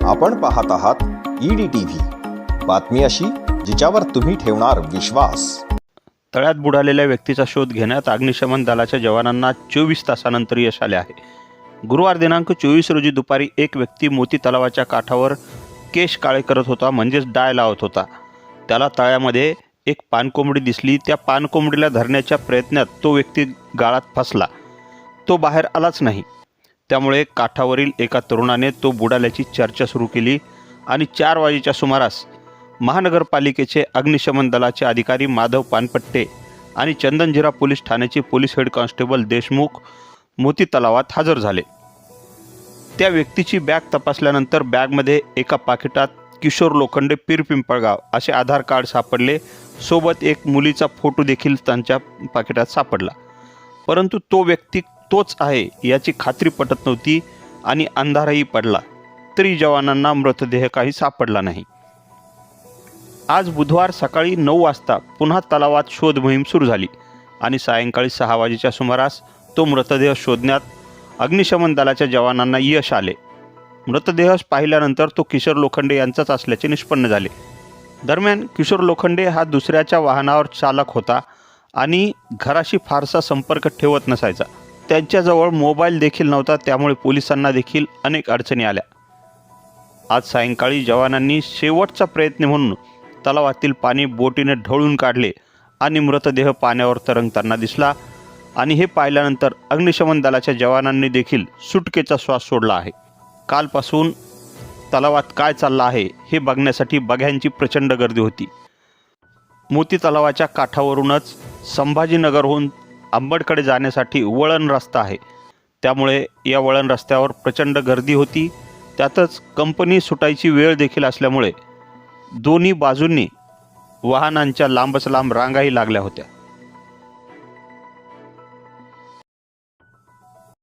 आपण पाहत आहात ईडी टीव्ही बातमी अशी जिच्यावर तुम्ही ठेवणार विश्वास. तळ्यात बुडालेल्या व्यक्तीचा शोध घेण्यात अग्निशमन दलाच्या जवानांना चोवीस तासानंतर यश आले आहे. गुरुवार दिनांक चोवीस रोजी दुपारी एक व्यक्ती मोती तलावाच्या काठावर केश काळे करत होता म्हणजेच डाय लावत होता. त्याला तळ्यामध्ये एक पानकोंबडी दिसली. त्या पानकोंबडीला धरण्याच्या प्रयत्नात तो व्यक्ती गाळात फसला. तो बाहेर आलाच नाही. त्यामुळे काठावरील एका तरुणाने तो बुडाल्याची चर्चा सुरू केली आणि चार वाजेच्या सुमारास महानगरपालिकेचे अग्निशमन दलाचे अधिकारी माधव पानपट्टे आणि चंदनजिरा पोलीस ठाण्याचे police head constable Deshmukh Moti तलावात हजर झाले. त्या व्यक्तीची बॅग तपासल्यानंतर बॅगमध्ये एका पाकिटात किशोर लोखंडे पीर पिंपळगाव असे आधार कार्ड सापडले. सोबत एक मुलीचा फोटो देखील त्यांच्या पाकिटात सापडला. परंतु तो व्यक्ती तोच आहे याची खात्री पटत नव्हती आणि अंधारही पडला. तरी जवानांना मृतदेह काही सापडला नाही. आज बुधवार सकाळी नऊ वाजता पुन्हा तलावात शोध मोहीम सुरू झाली आणि सायंकाळी सहा वाजेच्या सुमारास तो मृतदेह शोधण्यात अग्निशमन दलाच्या जवानांना यश आले. मृतदेह पाहिल्यानंतर तो किशोर लोखंडे यांचाच असल्याचे निष्पन्न झाले. दरम्यान किशोर लोखंडे हा दुसऱ्याच्या वाहनावर चालक होता आणि घराशी फारसा संपर्क ठेवत नसायचा. त्यांच्याजवळ मोबाईल देखील नव्हता त्यामुळे पोलिसांना देखील अनेक अडचणी आल्या. आज सायंकाळी जवानांनी शेवटचा प्रयत्न म्हणून तलावातील पाणी बोटीने ढवळून काढले आणि मृतदेह पाण्यावर तरंगताना दिसला आणि हे पाहिल्यानंतर अग्निशमन दलाच्या जवानांनी देखील सुटकेचा श्वास सोडला आहे. कालपासून तलावात काय चाललं आहे हे बघण्यासाठी बघ्यांची प्रचंड गर्दी होती. मोती तलावाच्या काठावरूनच संभाजीनगरहून आंबडकडे जाण्यासाठी वळण रस्ता आहे. त्यामुळे या वळण रस्त्यावर प्रचंड गर्दी होती. त्यातच कंपनी सुटायची वेळ देखील असल्यामुळे दोन्ही बाजूंनी वाहनांच्या लांबच लांब रांगाही लागल्या होत्या.